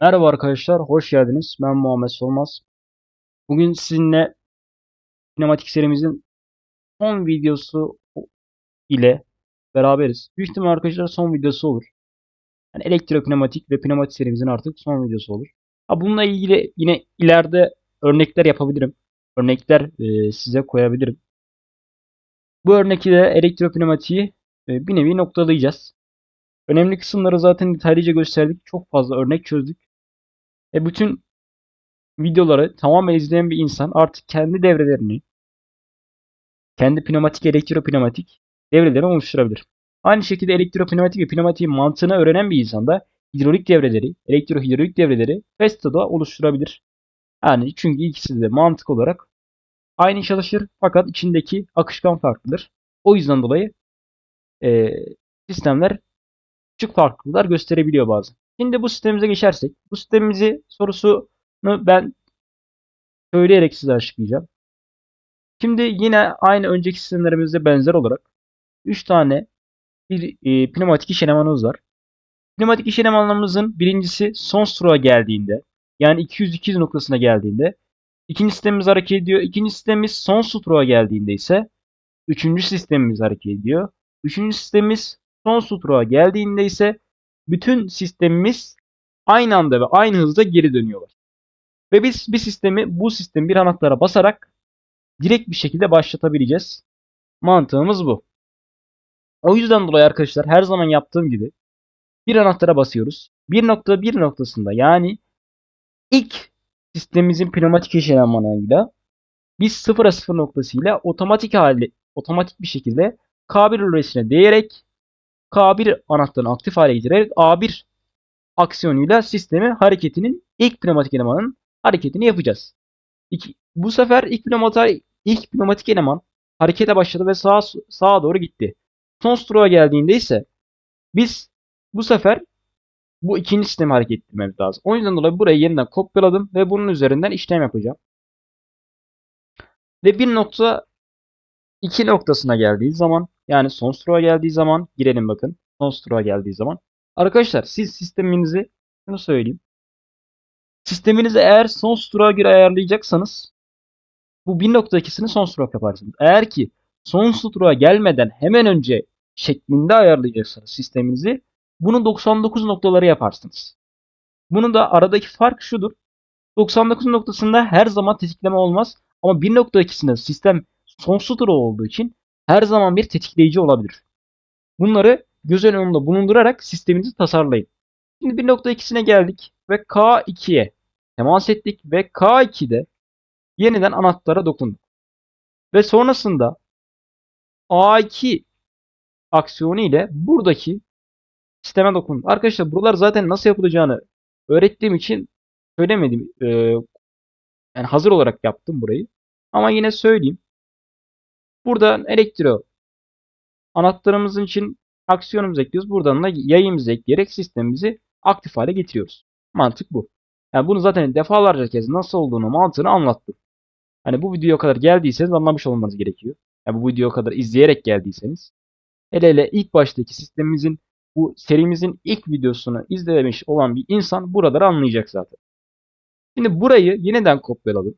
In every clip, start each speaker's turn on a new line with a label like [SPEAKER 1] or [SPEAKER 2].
[SPEAKER 1] Merhaba arkadaşlar, hoş geldiniz. Ben Muhammed Solmaz. Bugün sizinle sinematik serimizin son videosu ile beraberiz. Büyük ihtimal arkadaşlar son videosu olur. Yani elektropneumatik ve pneumatik serimizin artık son videosu olur. Ha, bununla ilgili yine ileride örnekler yapabilirim. Örnekler e, size koyabilirim. Bu örnekte elektropneumatiği e, bir nevi noktalayacağız. Önemli kısımları zaten detaylıca gösterdik. Çok fazla örnek çözdük. E bütün videoları tamamen izleyen bir insan artık kendi devrelerini, kendi pneumatik, elektropneumatik devrelerini oluşturabilir. Aynı şekilde elektropneumatik ve pneumatiğin mantığını öğrenen bir insan da hidrolik devreleri, elektrohidrolik devreleri Festo'da oluşturabilir. Yani çünkü ikisi de mantık olarak aynı çalışır fakat içindeki akışkan farklıdır. O yüzden dolayı e, sistemler küçük farklılıklar gösterebiliyor bazen. Şimdi bu sistemimize geçersek, bu sistemimizi sorusunu ben söyleyerek size açıklayacağım. Şimdi yine aynı önceki sistemlerimizde benzer olarak 3 tane bir e, pneumatik iş elemanımız var. Pneumatik iş elemanlarımızın birincisi son stroğa geldiğinde yani 200-200 noktasına geldiğinde ikinci sistemimiz hareket ediyor. İkinci sistemimiz son stroğa geldiğinde ise üçüncü sistemimiz hareket ediyor. Üçüncü sistemimiz son stroğa geldiğinde ise bütün sistemimiz aynı anda ve aynı hızda geri dönüyorlar. Ve biz bir sistemi bu sistemi bir anahtara basarak direkt bir şekilde başlatabileceğiz. Mantığımız bu. O yüzden dolayı arkadaşlar her zaman yaptığım gibi bir anahtara basıyoruz. Bir nokta bir noktasında yani ilk sistemimizin pneumatik eş elemanıyla biz sıfıra sıfır noktasıyla otomatik hali otomatik bir şekilde K1 rölesine değerek K1 anahtarını aktif hale getirerek A1 aksiyonuyla sistemi hareketinin ilk pneumatik elemanın hareketini yapacağız. İki, bu sefer ilk pneumatik, ilk pneumatik eleman harekete başladı ve sağa, sağa doğru gitti. Son stroğa geldiğinde ise biz bu sefer bu ikinci sistemi hareket ettirmemiz lazım. O yüzden dolayı burayı yeniden kopyaladım ve bunun üzerinden işlem yapacağım. Ve bir nokta iki noktasına geldiği zaman yani son stroğa geldiği zaman girelim bakın. Son stroğa geldiği zaman. Arkadaşlar siz sisteminizi şunu söyleyeyim. Sisteminizi eğer son stroğa göre ayarlayacaksanız bu 1.2'sini son stroke yaparsınız. Eğer ki son stroğa gelmeden hemen önce şeklinde ayarlayacaksanız sisteminizi bunu 99 noktaları yaparsınız. Bunun da aradaki fark şudur. 99 noktasında her zaman tetikleme olmaz ama 1.2'sinde sistem son stroke olduğu için her zaman bir tetikleyici olabilir. Bunları göz önünde bulundurarak sisteminizi tasarlayın. Şimdi 1.2'sine geldik ve K2'ye temas ettik ve K2'de yeniden anahtara dokunduk. Ve sonrasında A2 aksiyonu ile buradaki sisteme dokunduk. Arkadaşlar buralar zaten nasıl yapılacağını öğrettiğim için söylemedim. Ee, yani hazır olarak yaptım burayı. Ama yine söyleyeyim. Buradan elektro anahtarımızın için aksiyonumuzu ekliyoruz. Buradan da yayımızı ekleyerek sistemimizi aktif hale getiriyoruz. Mantık bu. Yani bunu zaten defalarca kez nasıl olduğunu mantığını anlattım. Hani bu videoya kadar geldiyseniz anlamış olmanız gerekiyor. Yani bu videoya kadar izleyerek geldiyseniz. Hele hele ilk baştaki sistemimizin bu serimizin ilk videosunu izlemiş olan bir insan buraları anlayacak zaten. Şimdi burayı yeniden kopyaladım.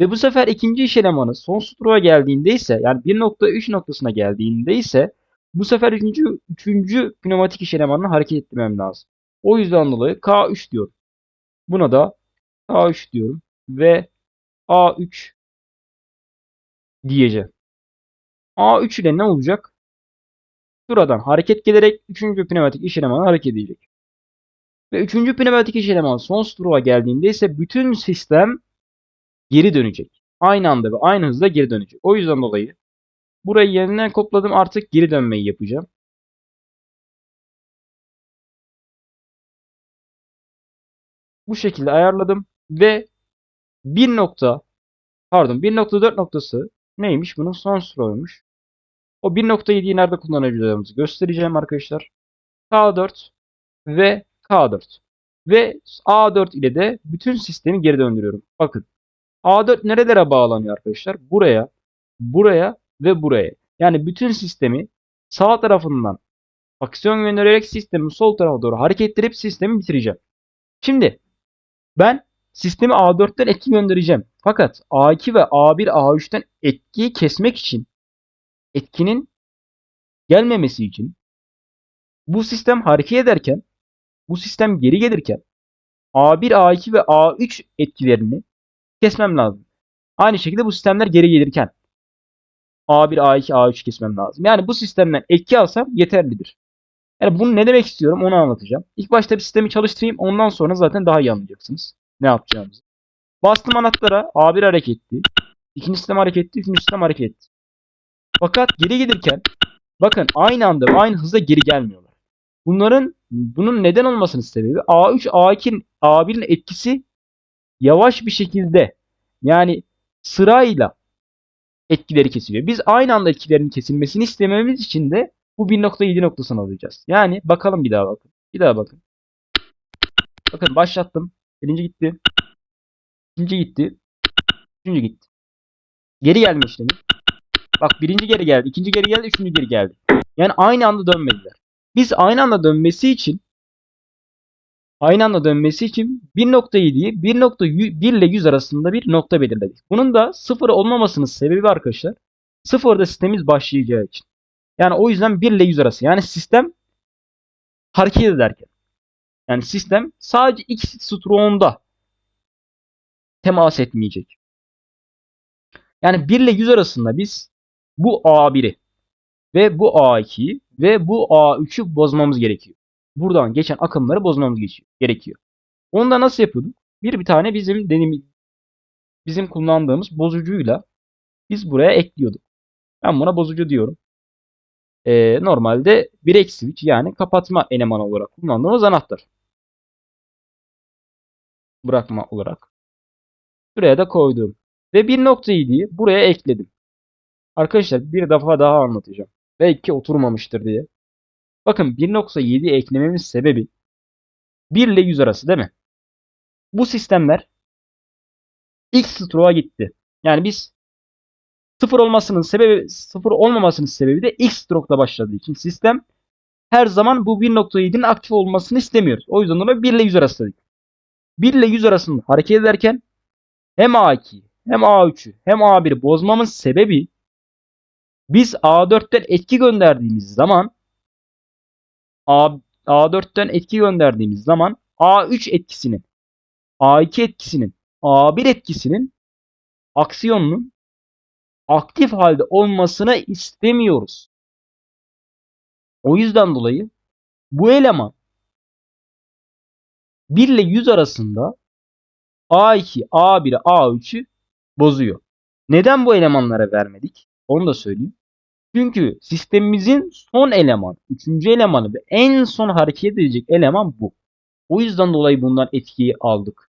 [SPEAKER 1] Ve bu sefer ikinci iş elemanı son stroğa geldiğinde ise yani 1.3 noktasına geldiğinde ise bu sefer üçüncü, üçüncü pneumatik iş elemanını hareket ettirmem lazım. O yüzden dolayı K3 diyorum. Buna da K3 diyorum. Ve A3 diyeceğim. A3 ile ne olacak? Şuradan hareket gelerek 3. pneumatik iş elemanı hareket edecek. Ve 3. pneumatik iş elemanı son stroğa geldiğinde ise bütün sistem geri dönecek. Aynı anda ve aynı hızda geri dönecek. O yüzden dolayı burayı yeniden kopladım artık geri dönmeyi yapacağım. Bu şekilde ayarladım ve 1 nokta pardon 1.4 noktası neymiş? Bunun son stroğuymuş. O 1.7'yi nerede kullanacağımızı göstereceğim arkadaşlar. K4 ve K4. Ve A4 ile de bütün sistemi geri döndürüyorum. Bakın A4 nerelere bağlanıyor arkadaşlar? Buraya, buraya ve buraya. Yani bütün sistemi sağ tarafından Aksiyon göndererek sistemi sol tarafa doğru hareket sistemi bitireceğim. Şimdi ben sistemi A4'ten etki göndereceğim. Fakat A2 ve A1, A3'ten etkiyi kesmek için etkinin gelmemesi için bu sistem hareket ederken bu sistem geri gelirken A1, A2 ve A3 etkilerini kesmem lazım. Aynı şekilde bu sistemler geri gelirken A1, A2, A3 kesmem lazım. Yani bu sistemden etki alsam yeterlidir. Yani bunu ne demek istiyorum onu anlatacağım. İlk başta bir sistemi çalıştırayım ondan sonra zaten daha iyi anlayacaksınız ne yapacağımızı. Bastım anahtara A1 hareket etti. İkinci sistem hareket etti. Üçüncü sistem hareket etti. Fakat geri gelirken bakın aynı anda aynı hızda geri gelmiyorlar. Bunların bunun neden olmasının sebebi A3, A2'nin A1'in etkisi yavaş bir şekilde yani sırayla etkileri kesiliyor. Biz aynı anda etkilerin kesilmesini istememiz için de bu 1.7 noktasını alacağız. Yani bakalım bir daha bakın. Bir daha bakın. Bakın başlattım. Birinci gitti. İkinci gitti. Üçüncü gitti. Geri gelme işlemi. Bak birinci geri geldi. ikinci geri geldi. Üçüncü geri geldi. Yani aynı anda dönmediler. Biz aynı anda dönmesi için aynı anda dönmesi için 1.7'yi 1.1 ile 100 arasında bir nokta belirledik. Bunun da sıfır olmamasının sebebi arkadaşlar sıfırda sistemimiz başlayacağı için. Yani o yüzden 1 ile 100 arası. Yani sistem hareket ederken. Yani sistem sadece X strong'da temas etmeyecek. Yani 1 ile 100 arasında biz bu A1'i ve bu A2'yi ve bu A3'ü bozmamız gerekiyor. Buradan geçen akımları bozmamız gerekiyor. Onu da nasıl yapıyorduk? Bir bir tane bizim denim bizim kullandığımız bozucuyla biz buraya ekliyorduk. Ben buna bozucu diyorum. Ee, normalde break switch yani kapatma elemanı olarak kullandığımız anahtar. Bırakma olarak. Şuraya da koydum. Ve 1.7'yi buraya ekledim. Arkadaşlar bir defa daha anlatacağım. Belki oturmamıştır diye. Bakın 1.7 eklememin sebebi 1 ile 100 arası değil mi? Bu sistemler X stroke'a gitti. Yani biz sıfır olmasının sebebi sıfır olmamasının sebebi de X stroke'la başladığı için sistem her zaman bu 1.7'nin aktif olmasını istemiyoruz. O yüzden ona 1 ile 100 arası dedik. 1 ile 100 arasında hareket ederken hem A2 hem A3'ü hem A1'i bozmamın sebebi biz A4'ten etki gönderdiğimiz zaman A, A4'ten etki gönderdiğimiz zaman A3 etkisinin A2 etkisinin A1 etkisinin aksiyonunun aktif halde olmasını istemiyoruz. O yüzden dolayı bu eleman 1 ile 100 arasında A2, A1'i, A3'ü bozuyor. Neden bu elemanlara vermedik? Onu da söyleyeyim. Çünkü sistemimizin son eleman, üçüncü elemanı ve en son hareket edecek eleman bu. O yüzden dolayı bundan etkiyi aldık.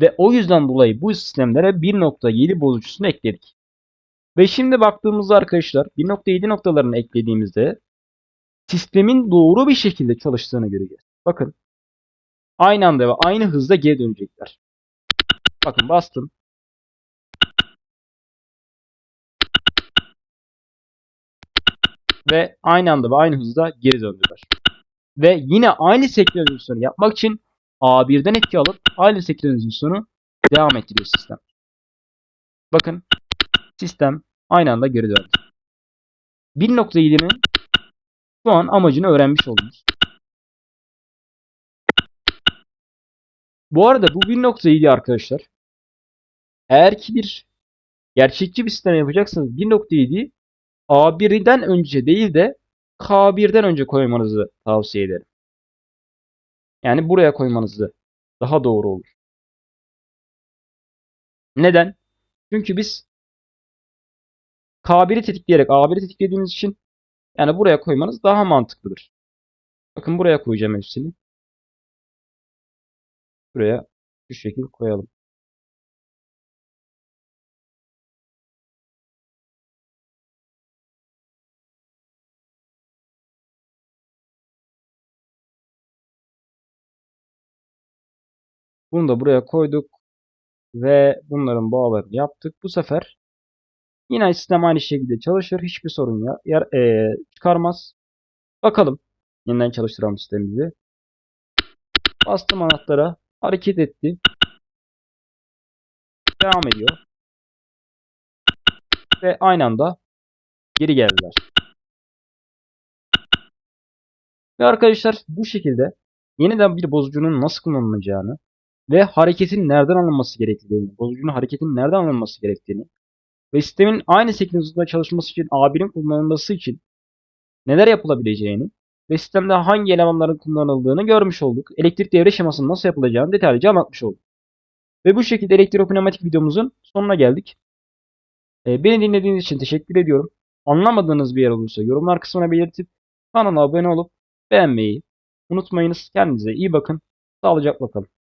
[SPEAKER 1] Ve o yüzden dolayı bu sistemlere 1.7 bozucusunu ekledik. Ve şimdi baktığımızda arkadaşlar 1.7 noktalarını eklediğimizde sistemin doğru bir şekilde çalıştığını göreceğiz. Bakın aynı anda ve aynı hızda geri dönecekler. Bakın bastım. Ve aynı anda ve aynı hızda geri döndüler. Ve yine aynı senkronizasyonu yapmak için A1'den etki alıp aynı senkronizasyonu devam ettiriyor sistem. Bakın sistem aynı anda geri döndü. 1.7'nin şu an amacını öğrenmiş oldunuz. Bu arada bu 1.7 arkadaşlar eğer ki bir gerçekçi bir sistem yapacaksanız 1.7'yi A1'den önce değil de K1'den önce koymanızı tavsiye ederim. Yani buraya koymanızı daha doğru olur. Neden? Çünkü biz K1'i tetikleyerek A1'i tetiklediğimiz için yani buraya koymanız daha mantıklıdır. Bakın buraya koyacağım hepsini. Buraya şu şekil koyalım. Bunu da buraya koyduk. Ve bunların bağlarını yaptık. Bu sefer yine sistem aynı şekilde çalışır. Hiçbir sorun ya, yer, e, çıkarmaz. Bakalım. Yeniden çalıştıralım sistemimizi. Bastım anahtara. Hareket etti. Devam ediyor. Ve aynı anda geri geldiler. Ve arkadaşlar bu şekilde yeniden bir bozucunun nasıl kullanılacağını ve hareketin nereden alınması gerektiğini, bozucunun hareketin nereden alınması gerektiğini ve sistemin aynı sekürizmde çalışması için A1'in kullanılması için neler yapılabileceğini ve sistemde hangi elemanların kullanıldığını görmüş olduk. Elektrik devre şemasının nasıl yapılacağını detaylıca anlatmış olduk. Ve bu şekilde elektropneumatik videomuzun sonuna geldik. Ee, beni dinlediğiniz için teşekkür ediyorum. Anlamadığınız bir yer olursa yorumlar kısmına belirtip kanala abone olup beğenmeyi unutmayınız. Kendinize iyi bakın. Sağlıcakla kalın.